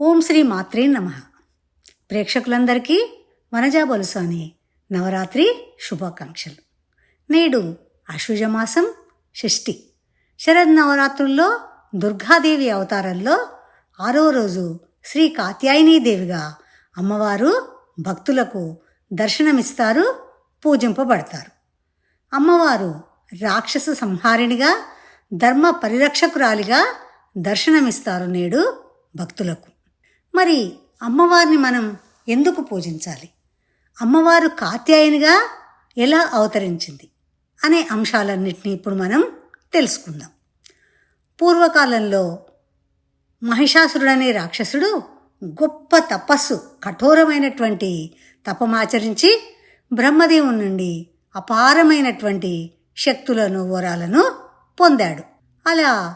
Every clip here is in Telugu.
ఓం శ్రీ మాత్రే నమ. ప్రేక్షకులందరికీ వనజా బలుసాని నవరాత్రి శుభాకాంక్షలు. నేడు ఆశ్వజమాసం షష్ఠి. శరద్ నవరాత్రుల్లో దుర్గాదేవి అవతారంలో ఆరో రోజు శ్రీ కాత్యాయనీదేవిగా అమ్మవారు భక్తులకు దర్శనమిస్తారు పూజింపబడతారు. అమ్మవారు రాక్షస సంహారిణిగా ధర్మ పరిరక్షకురాలిగా దర్శనమిస్తారు నేడు భక్తులకు. మరి అమ్మవారిని మనం ఎందుకు పూజించాలి? అమ్మవారు కాత్యాయనిగా ఎలా అవతరించింది అనే అంశాలన్నింటినీ ఇప్పుడు మనం తెలుసుకుందాం. పూర్వకాలంలో మహిషాసురుడనే రాక్షసుడు గొప్ప తపస్సు కఠోరమైనటువంటి తపమాచరించి బ్రహ్మదేవుని నుండి అపారమైనటువంటి శక్తులను వరాలను పొందాడు. అలా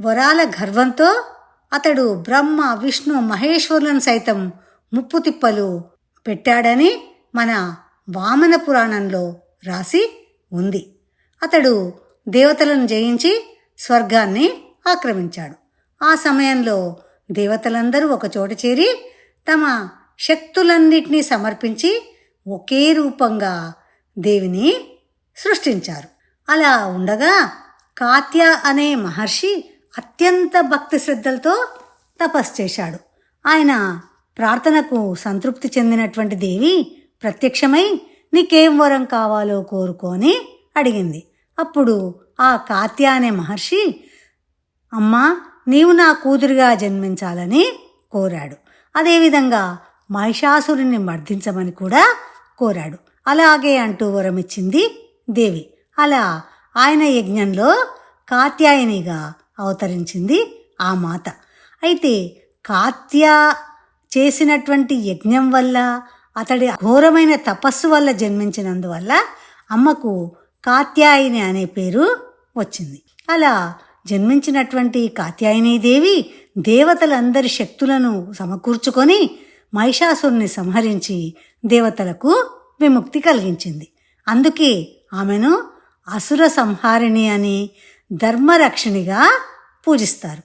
వరాల గర్వంతో అతడు బ్రహ్మ విష్ణు మహేశ్వరులను సైతం ముప్పు తిప్పలు పెట్టాడని మన వామన పురాణంలో రాసి ఉంది. అతడు దేవతలను జయించి స్వర్గాన్ని ఆక్రమించాడు. ఆ సమయంలో దేవతలందరూ ఒకచోట చేరి తమ శక్తులన్నిటినీ సమర్పించి ఒకే రూపంగా దేవిని సృష్టించారు. అలా ఉండగా కాత్య అనే మహర్షి అత్యంత భక్తి శ్రద్ధలతో తపస్సు చేశాడు. ఆయన ప్రార్థనకు సంతృప్తి చెందినటువంటి దేవి ప్రత్యక్షమై నీకేం వరం కావాలో కోరుకొని అడిగింది. అప్పుడు ఆ కాత్య అనే మహర్షి అమ్మా నీవు నా కూతురిగా జన్మించాలని కోరాడు. అదేవిధంగా మహిషాసురుణ్ణి మర్దించమని కూడా కోరాడు. అలాగే అంటూ వరమిచ్చింది దేవి. అలా ఆయన యజ్ఞంలో కాత్యాయనిగా అవతరించింది ఆ మాత. అయితే కాత్య చేసినటువంటి యజ్ఞం వల్ల అతడి ఘోరమైన తపస్సు వల్ల జన్మించినందువల్ల అమ్మకు కాత్యాయని అనే పేరు వచ్చింది. అలా జన్మించినటువంటి కాత్యాయనీదేవి దేవతలందరి శక్తులను సమకూర్చుకొని మహిషాసురుని సంహరించి దేవతలకు విముక్తి కలిగించింది. అందుకే ఆమెను అసుర సంహారిణి అని ధర్మరక్షిణిగా పూజిస్తారు.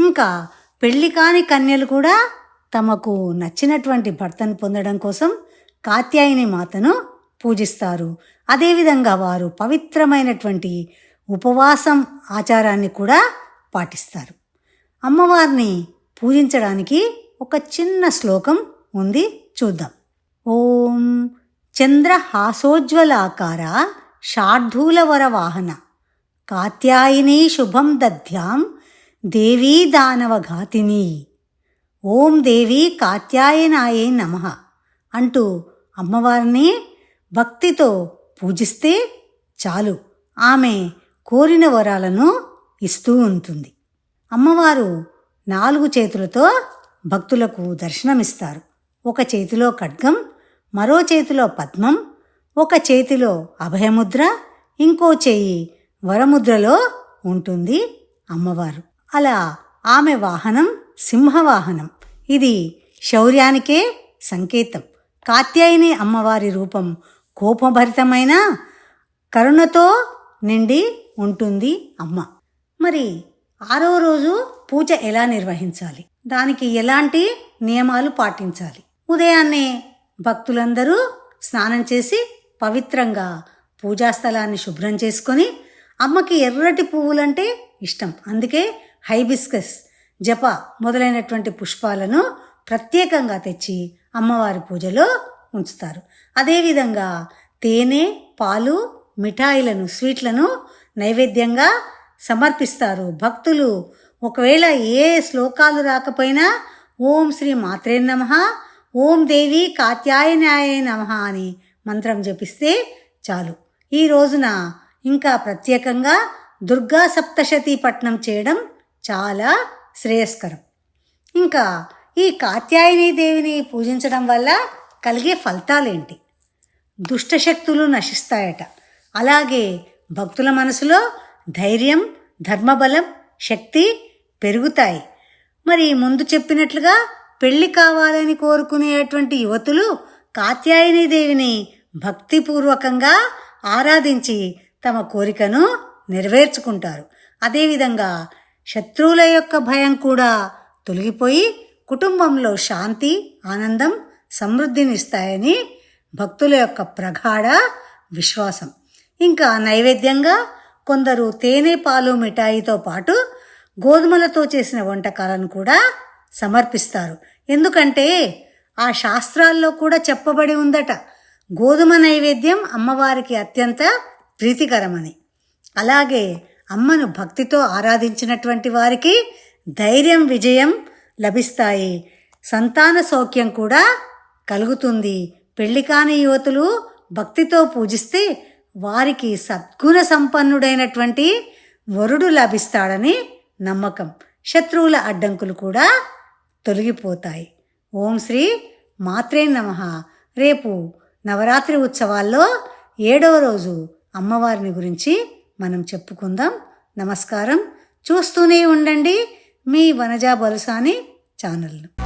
ఇంకా పెళ్ళి కాని కన్యలు కూడా తమకు నచ్చినటువంటి భర్తను పొందడం కోసం కాత్యాయని మాతను పూజిస్తారు. అదేవిధంగా వారు పవిత్రమైనటువంటి ఉపవాసం ఆచారాన్ని కూడా పాటిస్తారు. అమ్మవారిని పూజించడానికి ఒక చిన్న శ్లోకం ఉంది చూద్దాం. ఓం చంద్రహాసోజ్వలాకార షార్ధూలవర వాహన కాత్యాయిని శుభం దధ్యాం దేవీ దానవఘాతిని ఓం దేవి కాత్యాయనాయే నమ అంటూ అమ్మవారిని భక్తితో పూజిస్తే చాలు. ఆమె కోరిన వరాలను ఇస్తూ ఉంటుంది. అమ్మవారు నాలుగు చేతులతో భక్తులకు దర్శనమిస్తారు. ఒక చేతిలో ఖడ్గం మరో చేతిలో పద్మం ఒక చేతిలో అభయముద్ర ఇంకో చేయి వరముద్రలో ఉంటుంది అమ్మవారు. అలా ఆమె వాహనం సింహవాహనం. ఇది శౌర్యానికే సంకేతం. కాత్యాయని అమ్మవారి రూపం కోపభరితమైన కరుణతో నిండి ఉంటుంది అమ్మ. మరి ఆరో రోజు పూజ ఎలా నిర్వహించాలి? దానికి ఎలాంటి నియమాలు పాటించాలి? ఉదయాన్నే భక్తులందరూ స్నానం చేసి పవిత్రంగా పూజాస్థలాన్ని శుభ్రం చేసుకొని అమ్మకి ఎర్రటి పువ్వులంటే ఇష్టం. అందుకే హైబిస్కస్ జప మొదలైనటువంటి పుష్పాలను ప్రత్యేకంగా తెచ్చి అమ్మవారి పూజలో ఉంచుతారు. అదేవిధంగా తేనె పాలు మిఠాయిలను స్వీట్లను నైవేద్యంగా సమర్పిస్తారు. భక్తులు ఒకవేళ ఏ శ్లోకాలు రాకపోయినా ఓం శ్రీ మాత్రే నమ ఓం దేవి కాత్యాయనాయ నమ అని మంత్రం జపిస్తే చాలు. ఈ రోజున ఇంకా ప్రత్యేకంగా దుర్గా సప్తశతి పట్నం చేయడం చాలా శ్రేయస్కరం. ఇంకా ఈ కాత్యాయని దేవిని పూజించడం వల్ల కలిగే ఫలితాలేంటి? దుష్టశక్తులు నశిస్తాయట. అలాగే భక్తుల మనసులో ధైర్యం ధర్మబలం శక్తి పెరుగుతాయి. మరి ముందు చెప్పినట్లుగా పెళ్ళి కావాలని కోరుకునేటువంటి యువతులు కాత్యాయని దేవిని భక్తిపూర్వకంగా ఆరాధించి తమ కోరికను నెరవేర్చుకుంటారు. అదేవిధంగా శత్రువుల యొక్క భయం కూడా తొలగిపోయి కుటుంబంలో శాంతి ఆనందం సమృద్ధినిస్తాయని భక్తుల యొక్క ప్రగాఢ విశ్వాసం. ఇంకా నైవేద్యంగా కొందరు తేనె పాలు మిఠాయితో పాటు గోధుమలతో చేసిన వంటకాలను కూడా సమర్పిస్తారు. ఎందుకంటే ఆ శాస్త్రాల్లో కూడా చెప్పబడి ఉందట గోధుమ నైవేద్యం అమ్మవారికి అత్యంత ప్రీతికరమని. అలాగే అమ్మను భక్తితో ఆరాధించినటువంటి వారికి ధైర్యం విజయం లభిస్తాయి. సంతాన సౌఖ్యం కూడా కలుగుతుంది. పెళ్ళి కాని యువతులు భక్తితో పూజిస్తే వారికి సద్గుణ సంపన్నుడైనటువంటి వరుడు లభిస్తాడని నమ్మకం. శత్రువుల అడ్డంకులు కూడా తొలగిపోతాయి. ఓం శ్రీ మాత్రే నమ. రేపు నవరాత్రి ఉత్సవాల్లో ఏడవ రోజు అమ్మవారిని గురించి మనం చెప్పుకుందాం. నమస్కారం. చూస్తూనే ఉండండి మీ వనజా బలుసాని ఛానల్ను.